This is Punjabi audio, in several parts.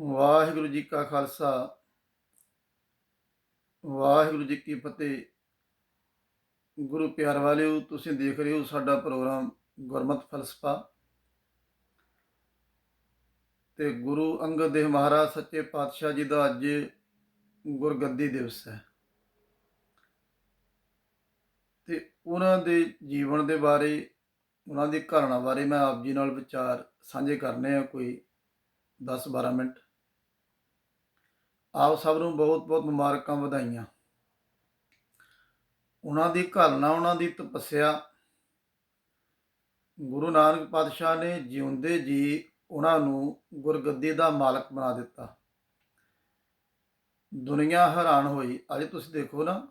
ਵਾਹਿਗੁਰੂ ਜੀ ਕਾ ਖਾਲਸਾ, ਵਾਹਿਗੁਰੂ ਜੀ ਕੀ ਫਤਿਹ। ਗੁਰੂ ਪਿਆਰ ਵਾਲਿਓ, ਤੁਸੀਂ ਦੇਖ ਰਹੇ ਹੋ ਸਾਡਾ ਪ੍ਰੋਗਰਾਮ ਗੁਰਮਤਿ ਫਲਸਫਾ। ਤੇ ਗੁਰੂ ਅੰਗਦ ਦੇਵ ਮਹਾਰਾਜ ਸੱਚੇ ਪਾਤਸ਼ਾਹ ਜੀ ਦਾ ਅੱਜ ਗੁਰਗੱਦੀ ਦਿਵਸ ਹੈ। ਤੇ ਉਹਨਾਂ ਦੇ ਜੀਵਨ ਦੇ ਬਾਰੇ, ਉਹਨਾਂ ਦੀ ਘਰਣਾ ਬਾਰੇ ਮੈਂ ਆਪ ਜੀ ਨਾਲ ਵਿਚਾਰ ਸਾਂਝੇ ਕਰਨੇ ਆ, ਕੋਈ 10-12 ਮਿੰਟ। ਆਪ ਸਭ ਨੂੰ ਬਹੁਤ ਬਹੁਤ ਮੁਬਾਰਕਾਂ ਵਧਾਈਆਂ। ਉਹਨਾਂ ਦੀ ਘਾਲਣਾ, ਉਹਨਾਂ ਦੀ ਤਪੱਸਿਆ ਗੁਰੂ ਨਾਨਕ ਪਾਤਸ਼ਾਹ ਨੇ ਜਿਉਂਦੇ ਜੀ ਉਹਨਾਂ ਨੂੰ ਗੁਰਗੱਦੀ ਦਾ ਮਾਲਕ ਬਣਾ ਦਿੱਤਾ। ਦੁਨੀਆ ਹੈਰਾਨ ਹੋਈ। ਅੱਜ ਤੁਸੀਂ ਦੇਖੋ ਨਾ,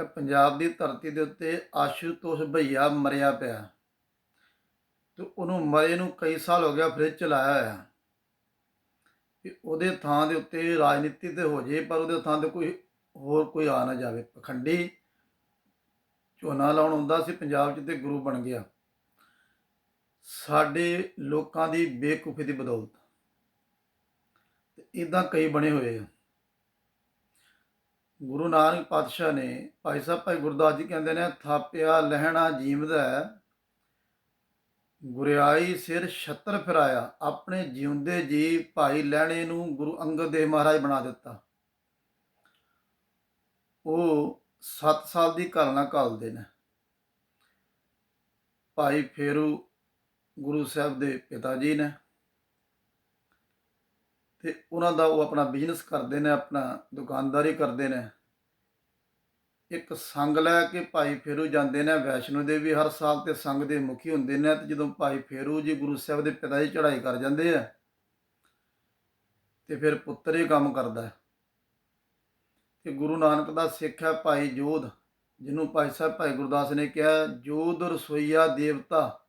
ਇਹ ਪੰਜਾਬ ਦੀ ਧਰਤੀ ਦੇ ਉੱਤੇ ਆਸ਼ੂਤੋਸ਼ ਭਈਆ ਮਰਿਆ ਪਿਆ। ਤੇ ਉਹਨੂੰ ਮਰੇ ਨੂੰ ਕਈ ਸਾਲ ਹੋ ਗਿਆ ਫ੍ਰਿਜ ਚਲਾਇਆ ਹੋਇਆ। ਕਿ ਉਹਦੇ ਥਾਂ ਦੇ ਉੱਤੇ ਰਾਜਨੀਤੀ ਤੇ ਹੋ ਜੇ, ਪਰ ਉਹਦੇ ਥਾਂ ਤੇ ਕੋਈ ਹੋਰ ਕੋਈ ਆ ਨਾ ਜਾਵੇ। ਪਖੰਡੀ ਝੋਨਾ ਲਾਉਣ ਹੁੰਦਾ ਸੀ, ਪੰਜਾਬ 'ਚ ਤੇ ਗੁਰੂ ਬਣ ਗਿਆ। ਸਾਡੇ ਲੋਕਾਂ ਦੀ ਬੇਕੂਫੀ ਦੀ ਬਦੌਲਤ। ਤੇ ਇਦਾਂ ਕਈ ਬਣੇ ਹੋਏ ਆ। ਗੁਰੂ ਨਾਨਕ ਪਾਤਸ਼ਾਹ ਨੇ, ਭਾਈ ਸਾਹਿਬ, ਭਾਈ ਗੁਰਦਾਸ ਜੀ ਕਹਿੰਦੇ ਨੇ, ਥਾਪਿਆ, ਲਹਿਣਾ ਜੀਵਦਾ ਗੁਰਿਆਈ ਸਿਰ ਛੱਤਰ ਫਿਰਾਇਆ, ਆਪਣੇ ਜਿਉਂਦੇ ਜੀ ਭਾਈ ਲੈਣੇ ਨੂੰ ਗੁਰੂ ਅੰਗਦ ਦੇਵ ਮਹਾਰਾਜ ਬਣਾ ਦਿੱਤਾ। ਉਹ 7 ਸਾਲ ਦੀ ਘਾਲਣਾ ਘਾਲਦੇ ਨੇ। ਭਾਈ ਫੇਰੂ ਗੁਰੂ ਸਾਹਿਬ ਦੇ ਪਿਤਾ ਜੀ ਨੇ ਤੇ ਉਹਨਾਂ ਦਾ ਉਹ ਆਪਣਾ ਬਿਜ਼ਨਸ ਕਰਦੇ ਨੇ, ਆਪਣਾ ਦੁਕਾਨਦਾਰੀ ਕਰਦੇ ਨੇ। ਇੱਕ ਸੰਗ ਲੈ ਕੇ ਭਾਈ ਫੇਰੂ ਜਾਂਦੇ ਨੇ, ਵੈਸ਼ਨੋ ਦੇਵੀ ਹਰ ਸਾਲ ਤੇ ਸੰਗ ਦੇ ਮੁਖੀ ਹੁੰਦੇ ਨੇ ਤੇ ਜਦੋਂ ਭਾਈ ਫੇਰੂ ਜੀ ਗੁਰੂ ਸਾਹਿਬ ਦੇ ਪਿਤਾ ਜੀ ਚੜ੍ਹਾਈ ਕਰ ਜਾਂਦੇ ਆ ਤੇ ਫਿਰ ਪੁੱਤਰ ਹੀ ਕੰਮ ਕਰਦਾ ਹੈ। ਤੇ ਗੁਰੂ ਨਾਨਕ ਦਾ ਸਿੱਖ ਹੈ ਭਾਈ ਜੋਧ, ਜਿਹਨੂੰ ਭਾਈ ਸਾਹਿਬ ਭਾਈ ਗੁਰਦਾਸ ਨੇ ਕਿਹਾ, ਜੋਧ ਰਸੋਈਆ ਦੇਵਤਾ।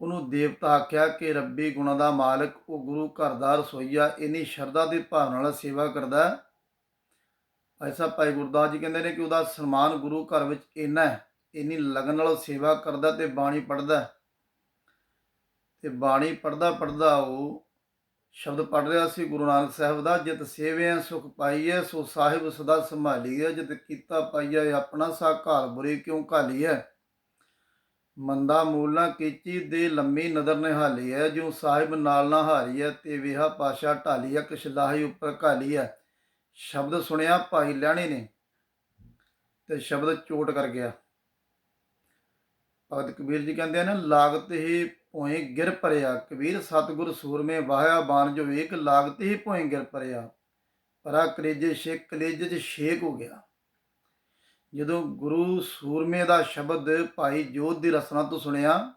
ਉਹਨੂੰ ਦੇਵਤਾ ਆਖਿਆ ਕਿ ਰੱਬੀ ਗੁਣਾ ਦਾ ਮਾਲਕ, ਉਹ ਗੁਰੂ ਘਰ ਦਾ ਰਸੋਈਆ, ਇਨੀ ਸ਼ਰਧਾ ਦੀ ਭਾਵਨਾ ਨਾਲ ਸੇਵਾ ਕਰਦਾ ਹੈ ਸਾਹਿਬ ਭਾਈ ਗੁਰਦਾਸ ਜੀ ਕਹਿੰਦੇ ਨੇ ਕਿ ਉਹਦਾ ਸਨਮਾਨ ਗੁਰੂ ਘਰ ਵਿੱਚ ਇੰਨਾ ਹੈ, ਇੰਨੀ ਲਗਨ ਨਾਲ ਸੇਵਾ ਕਰਦਾ ਤੇ ਬਾਣੀ ਪੜਦਾ ਤੇ ਬਾਣੀ ਪੜਦਾ ਪੜਦਾ ਉਹ ਸ਼ਬਦ ਪੜ ਰਿਹਾ ਸੀ ਗੁਰੂ ਨਾਨਕ ਸਾਹਿਬ ਦਾ, ਜਿਤ ਸੇਵਿਆ ਸੁਖ ਪਾਈਐ, ਸੋ ਸਾਹਿਬ ਸਦਾ ਸੰਭਾਲੀਐ, ਜਿਤ ਕੀਤਾ ਪਾਈਐ, ਆਪਣਾ ਸਾ ਘਾਲ ਬੁਰੀ ਕਿਉ ਘਾਲੀਐ? ਮੰਦਾ ਮੂਲ ਨਾ ਕੀਚੀ ਦੇ ਲੰਮੀ ਨਦਰ ਨਿਹਾਲੀਐ, ਜਿਉ ਸਾਹਿਬ ਨਾਲ ਨਾ ਹਾਰੀਐ, ਤੇ ਵਿਹਾ ਪਾਸ਼ਾ ਢਾਲੀਐ ਕਿਸ਼ਲਾਹੀ ਉੱਪਰ ਘਾਲੀਐ। ਸ਼ਬਦ ਸੁਣਿਆ ਭਾਈ ਲੈਣੇ ਨੇ ਤੇ ਸ਼ਬਦ ਚੋਟ ਕਰ ਗਿਆ। ਭਗਤ ਕਬੀਰ ਜੀ ਕਹਿੰਦੇ ਨੇ, ਲਾਗਤ ਹੀ ਭੋਏ ਗਿਰ ਪਰਿਆ ਕਬੀਰ, ਸਤਗੁਰ ਸੂਰਮੇ ਵਾਹਿਆ ਬਾਣ ਜੋ ਵੇਖ, ਲਾਗਤ ਹੀ ਭੋਏ ਗਿਰ ਪਰਿਆ ਪਰਾ ਕਲੇਜੇ ਛੇਕ ਕਲੇਜੇ ਚ ਛੇਕ ਹੋ ਗਿਆ। ਜਦੋਂ ਗੁਰੂ ਸੂਰਮੇ ਦਾ ਸ਼ਬਦ ਭਾਈ ਜੋਧ ਦੀ ਰਸਨਾ ਤੋਂ ਸੁਣਿਆ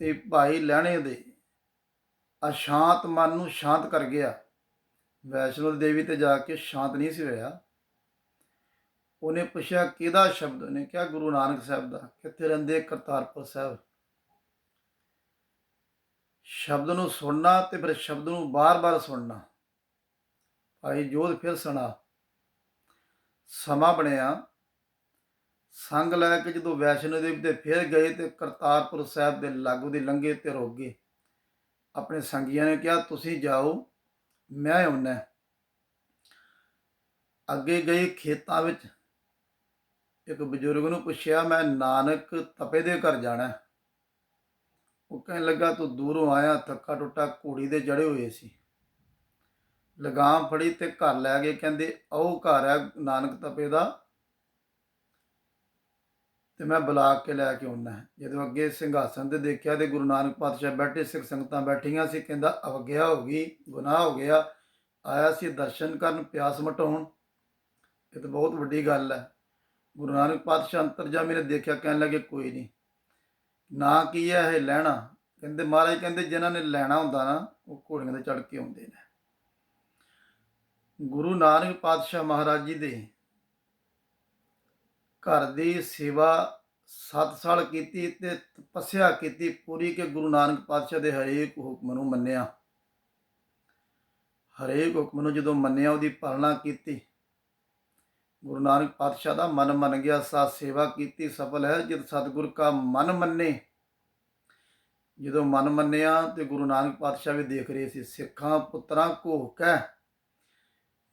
ਤੇ ਭਾਈ ਲੈਣੇ ਦੇ ਅਸ਼ਾਂਤ ਮਨ ਨੂੰ ਸ਼ਾਂਤ ਕਰ ਗਿਆ। ਵੈਸ਼ਨੋ ਦੇਵੀ ਤੇ ਜਾ ਕੇ ਸ਼ਾਂਤ ਨਹੀਂ ਸੀ ਹੋਇਆ। ਉਹਨੇ ਪੁੱਛਿਆ, ਕਿਹਦਾ ਸ਼ਬਦ? ਉਹਨੇ ਕਿਹਾ, ਗੁਰੂ ਨਾਨਕ ਸਾਹਿਬ ਦਾ, ਕਿੱਥੇ ਰਹਿੰਦੇ ਕਰਤਾਰਪੁਰ ਸਾਹਿਬ? ਸ਼ਬਦ ਨੂੰ ਸੁਣਨਾ ਤੇ ਫਿਰ ਸ਼ਬਦ ਨੂੰ ਬਾਰ-ਬਾਰ ਸੁਣਨਾ। ਭਾਈ ਜੋਧ ਫਿਰ ਸੁਣਾ, ਸਮਾਂ ਬਣਿਆ। ਸੰਗ ਲੈ ਕੇ ਜਦੋਂ ਵੈਸ਼ਨੋ ਦੇਵੀ ਤੇ ਫਿਰ ਗਏ ਤੇ ਕਰਤਾਰਪੁਰ ਸਾਹਿਬ ਦੇ ਲਾਗੂ ਦੀ ਲੰਘੇ ਤੇ ਰੋਗੇ ਆਪਣੇ ਸੰਗੀਆਂ ਨੇ ਕਿਹਾ, ਤੁਸੀਂ ਜਾਓ ਮੈਂ ਆਉਣਾ ਅੱਗੇ ਗਏ ਖੇਤਾਂ ਵਿੱਚ। ਇੱਕ ਬਜ਼ੁਰਗ ਨੂੰ ਪੁੱਛਿਆ, ਮੈਂ ਨਾਨਕ ਤਪੇ ਦੇ ਘਰ ਜਾਣਾ ਉਹ ਕਹਿਣ ਲੱਗਾ, ਤੂੰ ਦੂਰੋਂ ਆਇਆ, ਥੱਕਾ ਟੁੱਟਾ ਘੋੜੀ ਦੇ ਜੜੇ ਹੋਏ ਸੀ। ਲਗਾਮ ਫੜੀ ਤੇ ਘਰ ਲੈ ਗਏ। ਕਹਿੰਦੇ ਉਹ ਘਰ ਹੈ ਨਾਨਕ ਤਪੇ ਦਾ। ਤੇ ਮੈਂ ਬੁਲਾ ਕੇ ਲੈ ਕੇ ਆਉਣਾ ਹੈ। ਜਦੋਂ ਅੱਗੇ ਸਿੰਘਾਸਨ ਤੇ ਦੇਖਿਆ ਤੇ ਗੁਰੂ ਨਾਨਕ ਪਾਤਸ਼ਾਹ ਬੈਠੇ, ਸਿੱਖ ਸੰਗਤਾਂ ਬੈਠੀਆਂ ਸੀ, ਕਹਿੰਦਾ ਅਵਗਿਆ ਹੋ ਗਈ, ਗੁਨਾਹ ਹੋ ਗਿਆ। ਆਇਆ ਸੀ ਦਰਸ਼ਨ ਕਰਨ, ਪਿਆਸ ਮਟਾਉਣ। ਇਹ ਤਾਂ ਬਹੁਤ ਵੱਡੀ ਗੱਲ ਹੈ। ਗੁਰੂ ਨਾਨਕ ਪਾਤਸ਼ਾਹ ਅੰਤਰਜਾਮੀ ਨੇ ਦੇਖਿਆ, ਕਹਿਣ ਲੱਗੇ, ਕੋਈ ਨਹੀਂ। ਨਾ ਕੀ ਹੈ ਇਹ ਲੈਣਾ? ਕਹਿੰਦੇ, ਮਹਾਰਾਜ ਕਹਿੰਦੇ, ਜਿਨ੍ਹਾਂ ਨੇ ਲੈਣਾ ਹੁੰਦਾ ਨਾ, ਉਹ ਘੋੜੀਆਂ ਤੇ ਚੜ ਕੇ ਆਉਂਦੇ ਨੇ। ਗੁਰੂ ਨਾਨਕ ਪਾਤਸ਼ਾਹ ਮਹਾਰਾਜ ਜੀ ਦੇ ਘਰ ਦੀ ਸੇਵਾ 7 ਸਾਲ ਕੀਤੀ ਤੇ ਤਪੱਸਿਆ ਕੀਤੀ ਪੂਰੀ ਕਿ ਗੁਰੂ ਨਾਨਕ ਪਾਤਸ਼ਾਹ ਦੇ ਹਰੇਕ ਹੁਕਮ ਨੂੰ ਮੰਨਿਆ। ਹਰੇਕ ਹੁਕਮ ਨੂੰ ਜਦੋਂ ਮੰਨਿਆ, ਉਹਦੀ ਪਾਲਣਾ ਕੀਤੀ। ਗੁਰੂ ਨਾਨਕ ਪਾਤਸ਼ਾਹ ਦਾ ਮਨ ਮੰਨ ਗਿਆ ਸਾਥ ਸੇਵਾ ਕੀਤੀ, ਸਫਲ ਹੈ। ਜਦ ਸਤਿਗੁਰ ਕਾ ਮਨ ਮੰਨੇ, ਜਦੋਂ ਮਨ ਮੰਨਿਆ ਤੇ ਗੁਰੂ ਨਾਨਕ ਪਾਤਸ਼ਾਹ ਵੀ ਦੇਖ ਰਹੇ ਸੀ, ਸਿੱਖਾਂ ਪੁੱਤਰਾਂ ਘੋਖੈ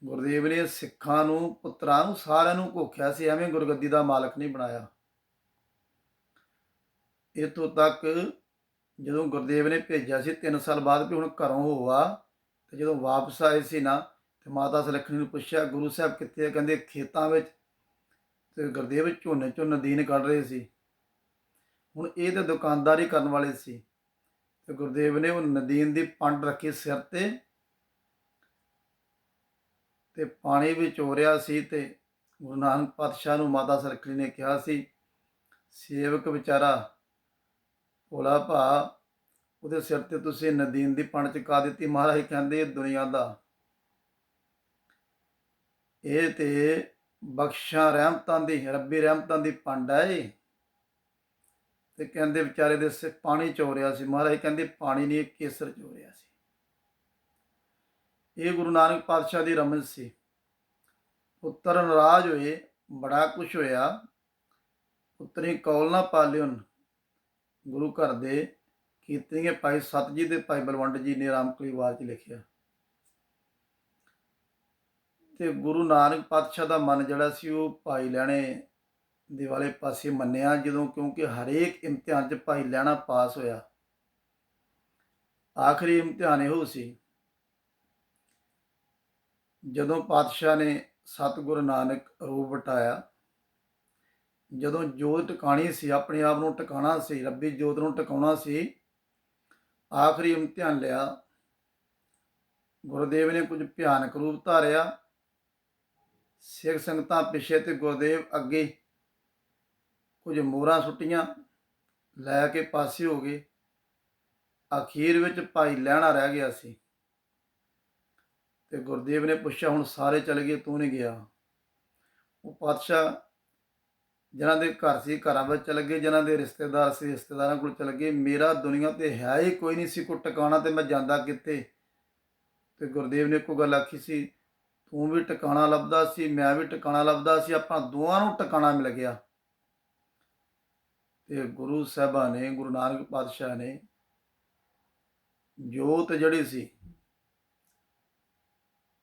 ਗੁਰਦੇਵ ਨੇ ਸਿੱਖਾਂ ਨੂੰ, ਪੁੱਤਰਾਂ ਨੂੰ, ਸਾਰਿਆਂ ਨੂੰ ਘੋਖਿਆ ਸੀ, ਐਵੇਂ ਗੁਰਗੱਦੀ ਦਾ ਮਾਲਕ ਨਹੀਂ ਬਣਾਇਆ। ਇਤੋਂ ਤੱਕ ਜਦੋਂ ਗੁਰਦੇਵ ਨੇ ਭੇਜਿਆ ਸੀ 3 ਸਾਲ ਬਾਅਦ ਵੀ ਹੁਣ ਘਰੋਂ ਹੋਆ ਤੇ ਜਦੋਂ ਵਾਪਸ ਆਏ ਸੀ ਨਾ, ਤੇ ਮਾਤਾ ਸੁਲੱਖਣੀ ਨੂੰ ਪੁੱਛਿਆ, ਗੁਰੂ ਸਾਹਿਬ ਕਿੱਥੇ ਕਹਿੰਦੇ ਖੇਤਾਂ ਵਿੱਚ। ਤੇ ਗੁਰਦੇਵ ਝੋਨੇ ਚੋਂ ਨਦੀਨ ਕੱਢ ਰਹੇ ਸੀ। ਹੁਣ ਇਹ ਤੇ ਦੁਕਾਨਦਾਰੀ ਕਰਨ ਵਾਲੇ ਸੀ। ਤੇ ਗੁਰਦੇਵ ਨੇ ਉਹ ਨਦੀਨ ਦੀ ਪੰਡ ਰੱਖੀ ਸਿਰ ਤੇ ਤੇ ਪਾਣੀ ਵਿੱਚ ਚੋਰਿਆ ਸੀ ਤੇ ਗੁਰੂ ਨਾਨਕ ਪਾਤਸ਼ਾਹ ਨੂੰ ਮਾਤਾ ਸਰਕਲੀ ਨੇ ਕਿਹਾ ਸੀ, ਸੇਵਕ ਵਿਚਾਰਾ, ਭੋਲਾ ਭਾ, ਉਹਦੇ ਸਿਰ ਤੇ ਤੁਸੀਂ ਨਦੀਨ ਦੀ ਪੰਡ ਚੁਕਾ ਦਿੱਤੀ। ਮਹਾਰਾਜ ਕਹਿੰਦੇ, ਇਹ ਦੁਨੀਆ ਦਾ, ਇਹ ਤੇ ਬਖਸ਼ਾਂ ਰਹਿਮਤਾਂ ਦੀ, ਰੱਬੀ ਰਹਿਮਤਾਂ ਦੀ ਪੰਡ ਹੈ ਇਹ। ਤੇ ਕਹਿੰਦੇ ਵਿਚਾਰੇ ਦੇ ਸਿਰ ਪਾਣੀ ਰਿਹਾ ਸੀ। ਮਹਾਰਾਜ ਕਹਿੰਦੇ, ਪਾਣੀ ਨਹੀਂ, ਇਹ ਕੇਸਰ ਰਿਹਾ ਸੀ। ਇਹ ਗੁਰੂ ਨਾਨਕ ਪਾਤਸ਼ਾਹ ਦੀ ਰਮਜ਼ ਸੀ। ਪੁੱਤਰ ਨਾਰਾਜ਼ ਹੋਏ, ਬੜਾ ਕੁਛ ਹੋਇਆ। ਪੁੱਤਰੀ ਕੌਲ ਨਾ ਪਾਲਿਓਨ ਗੁਰੂ ਘਰ ਦੇ ਕੀਰਤਨੀਏ ਭਾਈ ਸਤਜੀ ਦੇ ਭਾਈ ਬਲਵੰਡ ਜੀ ਨੇ ਰਾਮਕਲੀਵਾਰ ਚ ਲਿਖਿਆ। ਤੇ ਗੁਰੂ ਨਾਨਕ ਪਾਤਸ਼ਾਹ ਦਾ ਮਨ ਜਿਹੜਾ ਸੀ ਉਹ ਭਾਈ ਲੈਣੇ ਦੇ ਵਾਲੇ ਪਾਸੇ ਮੰਨਿਆ, ਜਦੋਂ ਕਿਉਂਕਿ ਹਰੇਕ ਇਮਤਿਹਾਨ 'ਚ ਭਾਈ ਲੈਣਾ ਪਾਸ ਹੋਇਆ। ਆਖਰੀ ਇਮਤਿਹਾਨ ਇਹੋ ਸੀ। ਜਦੋਂ ਪਾਤਸ਼ਾਹ ਨੇ ਸਤਿਗੁਰੂ ਨਾਨਕ ਰੂਪ ਵਟਾਇਆ, ਜਦੋਂ ਜੋਤ ਟਿਕਾਣੀ ਸੀ, ਆਪਣੇ ਆਪ ਨੂੰ ਟਿਕਾਣਾ ਸੀ, ਰੱਬੀ ਜੋਤ ਨੂੰ ਟਿਕਾਉਣਾ ਸੀ, ਆਖਰੀ ਇਮਤਿਹਾਨ ਲਿਆ। ਗੁਰਦੇਵ ਨੇ ਕੁਝ ਭਿਆਨਕ ਰੂਪ ਧਾਰਿਆ। ਸਿੱਖ ਸੰਗਤਾਂ ਪਿੱਛੇ ਤੇ ਗੁਰਦੇਵ ਅੱਗੇ ਕੁਝ ਮੋਹਰਾਂ ਸੁੱਟੀਆਂ, ਲੈ ਕੇ ਪਾਸੇ ਹੋ ਗਏ। ਅਖੀਰ ਵਿੱਚ ਭਾਈ ਲੈਣਾ ਰਹਿ ਗਿਆ ਸੀ। ਤੇ ਗੁਰਦੇਵ ਨੇ ਪੁੱਛਿਆ, ਹੁਣ ਸਾਰੇ ਚਲੇ ਗਏ, ਤੂੰ ਨਹੀਂ ਗਿਆ? ਉਹ ਪਾਤਸ਼ਾਹ ਜਿਨ੍ਹਾਂ ਦੇ ਘਰ ਸੀ, ਘਰਾਂ ਵਿੱਚ ਚਲੇ ਗਏ, ਜਿਨ੍ਹਾਂ ਦੇ ਰਿਸ਼ਤੇਦਾਰ ਸੀ, ਰਿਸ਼ਤੇਦਾਰਾਂ ਕੋਲ ਚਲੇ ਗਏ। ਮੇਰਾ ਦੁਨੀਆ ਤੇ ਹੈ ਹੀ ਕੋਈ ਨਹੀਂ ਸੀ ਕੋ ਟਿਕਾਣਾ ਤੇ ਮੈਂ ਜਾਂਦਾ ਕਿੱਥੇ? ਤੇ ਗੁਰਦੇਵ ਨੇ ਕੋਈ ਗੱਲ ਆਖੀ ਸੀ, ਤੂੰ ਵੀ ਟਿਕਾਣਾ ਲੱਭਦਾ ਸੀ, ਮੈਂ ਵੀ ਟਿਕਾਣਾ ਲੱਭਦਾ ਸੀ, ਆਪਾਂ ਦੋਵਾਂ ਨੂੰ ਟਿਕਾਣਾ ਮਿਲ ਗਿਆ। ਤੇ ਗੁਰੂ ਸਾਹਿਬਾਂ ਨੇ, ਗੁਰੂ ਨਾਨਕ ਪਾਤਸ਼ਾਹ ਨੇ ਜੋਤ ਜਿਹੜੀ ਸੀ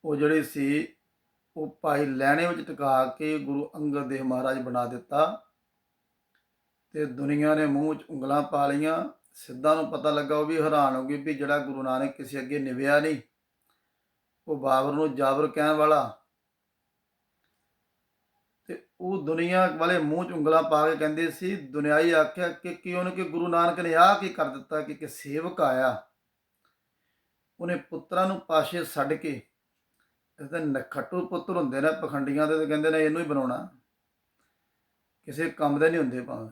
ਉਹ ਜਿਹੜੀ ਸੀ, ਉਹ ਭਾਈ ਲੈਣੇ ਵਿੱਚ ਟਿਕਾ ਕੇ ਗੁਰੂ ਅੰਗਦ ਦੇਵ ਮਹਾਰਾਜ ਬਣਾ ਦਿੱਤਾ ਤੇ ਦੁਨੀਆ ਨੇ ਮੂੰਹ 'ਚ ਉਂਗਲਾਂ ਪਾ ਲਈਆਂ। ਸਿੱਧਾ ਨੂੰ ਪਤਾ ਲੱਗਾ, ਉਹ ਵੀ ਹੈਰਾਨ ਹੋ ਗਈ ਵੀ ਜਿਹੜਾ ਗੁਰੂ ਨਾਨਕ ਕਿਸੇ ਅੱਗੇ ਨਿਵਿਆ ਨਹੀਂ, ਉਹ ਬਾਬਰ ਨੂੰ ਜਾਬਰ ਕਹਿਣ ਵਾਲਾ। ਤੇ ਉਹ ਦੁਨੀਆ ਵਾਲੇ ਮੂੰਹ 'ਚ ਉਂਗਲਾਂ ਪਾ ਕੇ ਕਹਿੰਦੇ ਸੀ, ਦੁਨਿਆਈ ਆਖਿਆ ਕਿ ਕਿ ਨੇ ਕਿ ਗੁਰੂ ਨਾਨਕ ਨੇ ਆਹ ਕੀ ਕਰ ਦਿੱਤਾ ਕਿ ਕਿ ਸੇਵਕ ਆਇਆ। ਉਹਨੇ ਪੁੱਤਰਾਂ ਨੂੰ ਪਾਸ਼ੇ ਛੱਡ ਕੇ ਇਹਦੇ ਨਖੱਟੂ ਪੁੱਤਰ ਹੁੰਦੇ ਨੇ ਪਖੰਡੀਆਂ ਦੇ ਕਹਿੰਦੇ ਨੇ ਇਹਨੂੰ ਹੀ ਬਣਾਉਣਾ। ਕਿਸੇ ਕੰਮ ਦੇ ਨਹੀਂ ਹੁੰਦੇ ਭਾਵੇਂ।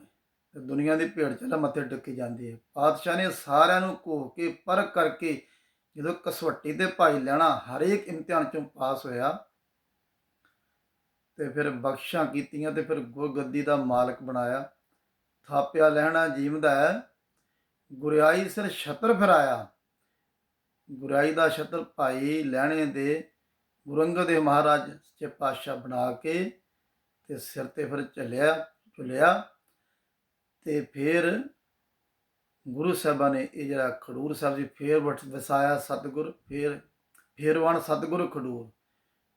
ਤੇ ਦੁਨੀਆ ਦੀ ਭੇਡ ਚਾਲ ਮੱਥੇ ਟੱਕੀ ਜਾਂਦੀ ਹੈ। ਪਾਤਸ਼ਾਹ ਨੇ ਸਾਰਿਆਂ ਨੂੰ ਘੋ ਕੇ ਪਰ ਕਰਕੇ ਜਦੋਂ ਕਸਵੱਟੀ ਤੇ ਭਾਈ ਲੈਣਾ ਹਰੇਕ ਇਮਤਿਹਾਨ ਚੋਂ ਪਾਸ ਹੋਇਆ ਤੇ ਫਿਰ ਬਖਸ਼ਾਂ ਕੀਤੀਆਂ ਤੇ ਫਿਰ ਗੁਰਗੱਦੀ ਦਾ ਮਾਲਕ ਬਣਾਇਆ। ਥਾਪਿਆ ਲੈਣਾ ਜੀਵਦਾ ਹੈ। ਗੁਰਿਆਈ ਸਿਰ ਛਤਰ ਫਿਰਾਇਆ। ਗੁਰਿਆਈ ਦਾ ਛਤਰ ਭਾਈ ਲੈਣੇ ਦੇ ਗੁਰੂ ਅੰਗਦ ਦੇਵ ਮਹਾਰਾਜ ਸੱਚੇ ਪਾਤਸ਼ਾਹ ਬਣਾ ਕੇ ਤੇ ਸਿਰ ਤੇ ਫਿਰ ਚੱਲਿਆ ਚੁਲਿਆ ਤੇ ਫਿਰ ਗੁਰੂ ਸਾਹਿਬਾਂ ਨੇ ਇਹ ਜਿਹੜਾ ਖਡੂਰ ਸਾਹਿਬ ਜੀ ਫੇਰ ਵਟ, ਵਸਾਇਆ ਸਤਿਗੁਰ, ਫੇਰ, ਫੇਰਵਾਨ ਸਤਿਗੁਰ ਖਡੂਰ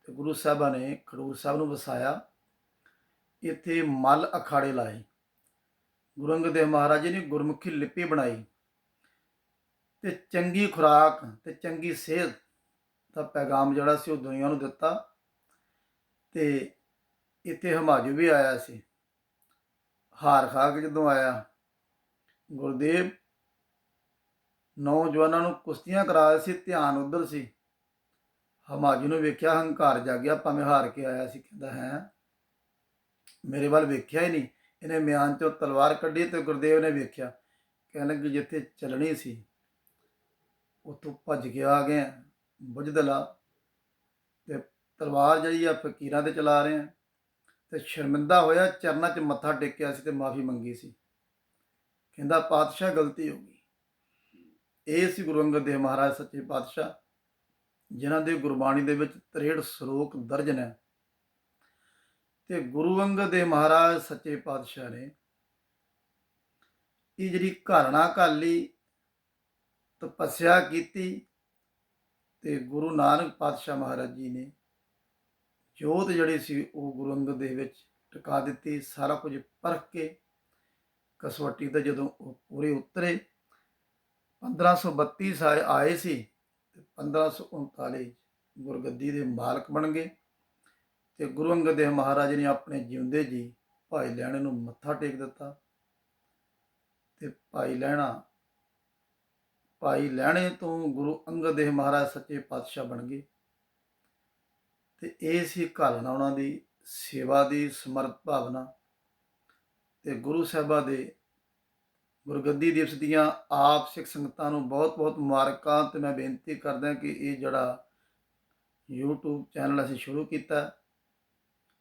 ਤੇ ਗੁਰੂ ਸਾਹਿਬਾਂ ਨੇ ਖਡੂਰ ਸਾਹਿਬ ਨੂੰ ਵਸਾਇਆ, ਇੱਥੇ ਮਲ ਅਖਾੜੇ ਲਾਏ। ਗੁਰੂ ਅੰਗਦ ਦੇਵ ਮਹਾਰਾਜ ਜੀ ਨੇ ਗੁਰਮੁਖੀ ਲਿਪੀ ਬਣਾਈ ਤੇ ਚੰਗੀ ਖੁਰਾਕ ਤੇ ਚੰਗੀ ਸਿਹਤ ਦਾ ਪੈਗਾਮ ਜਿਹੜਾ ਸੀ ਉਹ ਦੁਨੀਆ ਨੂੰ ਦਿੱਤਾ ਤੇ ਇੱਥੇ ਹਮਾਜੂ ਵੀ ਆਇਆ ਸੀ। ਹਾਰ ਖਾ ਕੇ ਜਦੋਂ ਆਇਆ, ਗੁਰਦੇਵ ਨੌਜਵਾਨਾਂ ਨੂੰ ਕੁਸ਼ਤੀਆਂ ਕਰਾ ਰਿਹਾ ਸੀ, ਧਿਆਨ ਉਧਰ ਸੀ। ਹਮਾਜੂ ਨੂੰ ਵੇਖਿਆ, ਹੰਕਾਰ ਜਾਗਿਆ ਭਾਵੇਂ ਹਾਰ ਕੇ ਆਇਆ ਸੀ, ਕਹਿੰਦਾ, ਹੈ, ਮੇਰੇ ਵੱਲ ਵੇਖਿਆ ਹੀ ਨਹੀਂ। ਇਹਨੇ ਮਿਆਨ ਚੋਂ ਤਲਵਾਰ ਕੱਢੀ ਤੇ ਗੁਰਦੇਵ ਨੇ ਵੇਖਿਆ, ਕਹਿਣ ਲੱਗੇ, ਜਿੱਥੇ ਚੱਲਣੀ ਸੀ, ਉੱਥੋਂ ਭੱਜ ਕੇ ਆ ਗਏ। ਬੁਝਦਲਾ ਤੇ ਤਲਵਾਰ ਜਿਹੜੀ ਆ ਫਕੀਰਾਂ ਤੇ ਚਲਾ ਰਹੇ ਆ ਤੇ ਸ਼ਰਮਿੰਦਾ ਹੋਇਆ, ਚਰਨਾਂ 'ਚ ਮੱਥਾ ਟੇਕਿਆ ਸੀ ਤੇ ਮਾਫੀ ਮੰਗੀ ਸੀ। ਕਹਿੰਦਾ, ਪਾਤਸ਼ਾਹ ਗਲਤੀ ਹੋ ਗਈ। ਇਹ ਸੀ ਗੁਰੂ ਅੰਗਦ ਦੇਵ ਮਹਾਰਾਜ ਸੱਚੇ ਪਾਤਸ਼ਾਹ, ਜਿਨ੍ਹਾਂ ਦੇ ਗੁਰਬਾਣੀ ਦੇ ਵਿੱਚ 63 ਸ਼ਲੋਕ ਦਰਜ ਨੇ। ਤੇ ਗੁਰੂ ਅੰਗਦ ਦੇਵ ਮਹਾਰਾਜ ਸੱਚੇ ਪਾਤਸ਼ਾਹ ਨੇ ਇਹ ਜਿਹੜੀ ਘਾਲਣਾ ਘਾਲੀ, ਤਪੱਸਿਆ ਕੀਤੀ ਤੇ ਗੁਰੂ ਨਾਨਕ ਪਾਤਸ਼ਾਹ ਮਹਾਰਾਜ ਜੀ ਨੇ ਜੋਤ ਜਿਹੜੀ ਸੀ ਉਹ ਗੁਰੂ ਅੰਗਦ ਦੇ ਵਿੱਚ ਟਿਕਾ ਦਿੱਤੀ, ਸਾਰਾ ਕੁਝ ਪਰਖ ਕੇ ਕਸਵੱਟੀ ਤੇ ਜਦੋਂ ਉਹ ਪੂਰੇ ਉਤਰੇ 1532 ਸਾਲ ਆਏ ਸੀ ਤੇ 1539 ਗੁਰਗੱਦੀ ਦੇ ਮਾਲਕ ਬਣ ਗਏ ਤੇ ਗੁਰੂ ਅੰਗਦ ਦੇਵ ਮਹਾਰਾਜ ਨੇ ਆਪਣੇ ਜਿਉਂਦੇ ਜੀ ਭਾਈ ਲਹਿਣੇ ਨੂੰ ਮੱਥਾ ਟੇਕ ਦਿੱਤਾ ਤੇ ਭਾਈ ਲਹਿਣਾ ਭਾਈ ਲਹਿਣੇ ਤੋਂ ਗੁਰੂ ਅੰਗਦ ਦੇਵ ਮਹਾਰਾਜ ਸੱਚੇ ਪਾਤਸ਼ਾਹ ਬਣ ਗਏ। ਤੇ ਇਹ ਸੀ ਘਾਲਣਾ ਉਹਨਾਂ ਦੀ ਸੇਵਾ ਦੀ ਸਮਰਥ ਭਾਵਨਾ। ਤੇ ਗੁਰੂ ਸਾਹਿਬਾ ਦੇ ਗੁਰਗੱਦੀ ਦਿਵਸ ਦੀਆਂ ਆਪ ਸਿੱਖ ਸੰਗਤਾਂ ਨੂੰ ਬਹੁਤ-ਬਹੁਤ ਮੁਬਾਰਕਾਂ ਤੇ ਮੈਂ ਬੇਨਤੀ ਕਰਦਾ ਕਿ ਇਹ ਜਿਹੜਾ YouTube ਚੈਨਲ ਅਸੀਂ ਸ਼ੁਰੂ ਕੀਤਾ,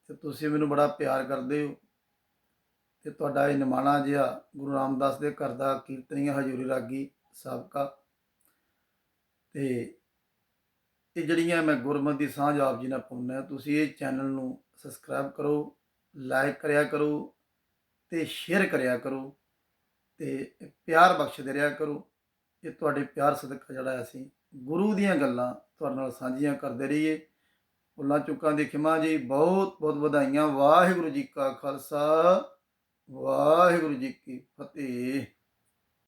ਤੇ ਤੁਸੀਂ ਮੈਨੂੰ ਬੜਾ ਪਿਆਰ ਕਰਦੇ ਹੋ। ਤੇ ਤੁਹਾਡਾ ਇਹ ਨਿਮਾਣਾ ਜਿਹਾ ਗੁਰੂ ਰਾਮਦਾਸ ਦੇ ਘਰ ਦਾ ਕੀਰਤਨੀਆ ਹਜ਼ੂਰੀ ਰਾਗੀ ਸਾਬਕਾ। ਤੇ ਇਹ ਜਿਹੜੀਆਂ ਮੈਂ ਗੁਰਮਤਿ ਦੀ ਸਾਂਝ ਆਪ ਜੀ ਨਾਲ ਪਾਉਂਦਾ, ਤੁਸੀਂ ਇਹ ਚੈਨਲ ਨੂੰ ਸਬਸਕ੍ਰਾਈਬ ਕਰੋ, ਲਾਈਕ ਕਰਿਆ ਕਰੋ ਤੇ ਸ਼ੇਅਰ ਕਰਿਆ ਕਰੋ ਤੇ ਪਿਆਰ ਬਖਸ਼ਦੇ ਰਿਹਾ ਕਰੋ। ਇਹ ਤੁਹਾਡੇ ਪਿਆਰ ਸਦਕਾ ਜਿਹੜਾ ਅਸੀਂ ਗੁਰੂ ਦੀਆਂ ਗੱਲਾਂ ਤੁਹਾਡੇ ਨਾਲ ਸਾਂਝੀਆਂ ਕਰਦੇ ਰਹੀਏ। ਭੁੱਲਾਂ ਚੁੱਕਾਂ ਦੀ ਖਿਮਾ ਜੀ, ਬਹੁਤ ਬਹੁਤ ਵਧਾਈਆਂ। ਵਾਹਿਗੁਰੂ ਜੀ ਕਾ ਖਾਲਸਾ, ਵਾਹਿਗੁਰੂ ਜੀ ਕੀ ਫਤਿਹ।